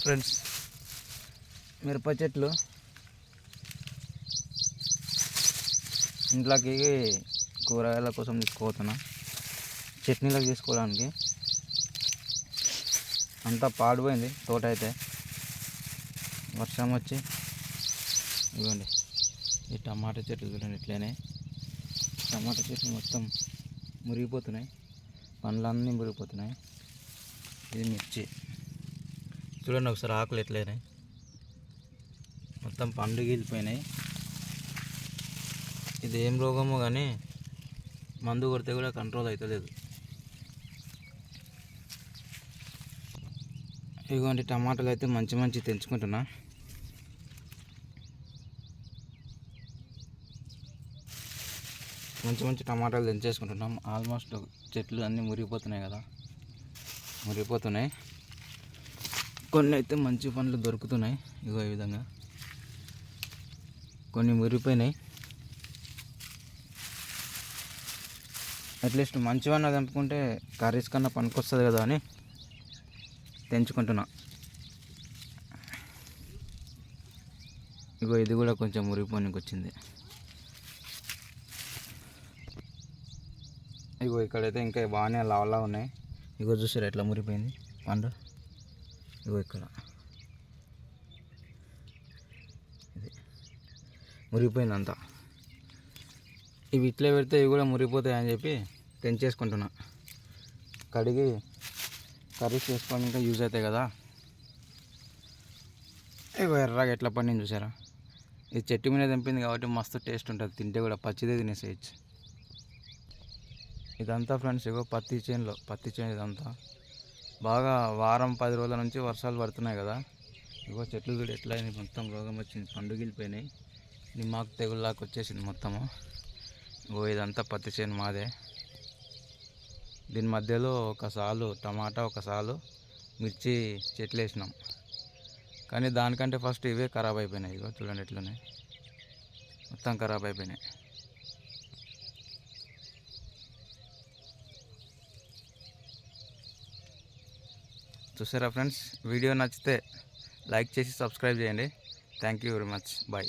Friends మిరప చెట్లు ఇంట్లోకి కూరగాయల కోసం తీసుకుపోతున్నా. చట్నీలకు తీసుకోవడానికి. అంతా పాడిపోయింది తోట అయితే. వర్షం వచ్చి ఇవ్వండి. ఈ టమాటా చెట్లు చూడండి ఇట్లనే. టమాటా చెట్లు మొత్తం మురిగిపోతున్నాయి. పండ్లన్నీ మురిగిపోతున్నాయి. ఇది మిర్చి. చూడండి ఒకసారి ఆకులు ఎట్లయినాయి. మొత్తం పండుగీలిపోయినాయి ఇది ఏం రోగమో కానీ మందు కొడితే కూడా కంట్రోల్ అవుతలేదు ఇదిగోండి టమాటాలు అయితే మంచి మంచి తెంచుకుంటున్నా. మంచి మంచి టమాటాలు తెంచేసుకుంటున్నాం. ఆల్మోస్ట్ చెట్లు అన్నీ మురిగిపోతున్నాయి కదా. మురిగిపోతున్నాయి. కొన్ని అయితే మంచి పండ్లు దొరుకుతున్నాయి. ఇగో ఈ విధంగా. కొన్ని మురిగిపోయినాయి అట్లీస్ట్ మంచివన్న తెంపుకుంటే కర్రీస్ కన్నా పనికొస్తుంది కదా అని తెంచుకుంటున్నా. ఇగో ఇది కూడా కొంచెం మురిగిపోనికి వచ్చింది. ఇగో ఇక్కడైతే ఇంకా బాగానే లావలా ఉన్నాయి. ఇగో చూసారు ఎట్లా మురిపోయింది పండు? ఇగో ఇక్కడ. ఇది మురిగిపోయింది అంతా ఇవి ఇట్లే పెడితే ఇవి కూడా మురిగిపోతాయి అని చెప్పి తెంచేసుకుంటున్నా. కడిగి కర్రీస్ చేసుకోవడానికి ఇంకా యూజ్ అవుతాయి కదా. ఇగో ఎర్రగా ఎట్లా పండింది చూసారా? ఇది చెట్టు మీద తెంపింది కాబట్టి మస్తు టేస్ట్ ఉంటుంది. తింటే కూడా పచ్చిదే తినేసేయచ్చు ఇదంతా ఫ్రెండ్స్ ఇగో పత్తి చేనులో పత్తి చేను ఇదంతా. బాగా వారం పది రోజుల నుంచి వర్షాలు పడుతున్నాయి కదా. ఇగో చెట్లు చూడు ఎట్లా మొత్తం రోగం వచ్చింది పండుగిలిపోయినాయి నిమ్మాకు తెగుళ్ళాకు వచ్చేసింది మొత్తము. ఇగో ఇదంతా పత్తి చేను మాదే. దీని మధ్యలో ఒక సాలు టమాటా ఒక సాలు మిర్చి చెట్లు వేసినాం. కానీ దానికంటే ఫస్ట్ ఇవే ఖరాబ్ అయిపోయినాయి. ఇగో చూడండి ఎట్లున్నాయి. మొత్తం ఖరాబ్ అయిపోయినాయి. చూసారా ఫ్రెండ్స్? వీడియో నచ్చితే లైక్ చేసి సబ్స్క్రైబ్ చేయండి. Thank you very much. Bye.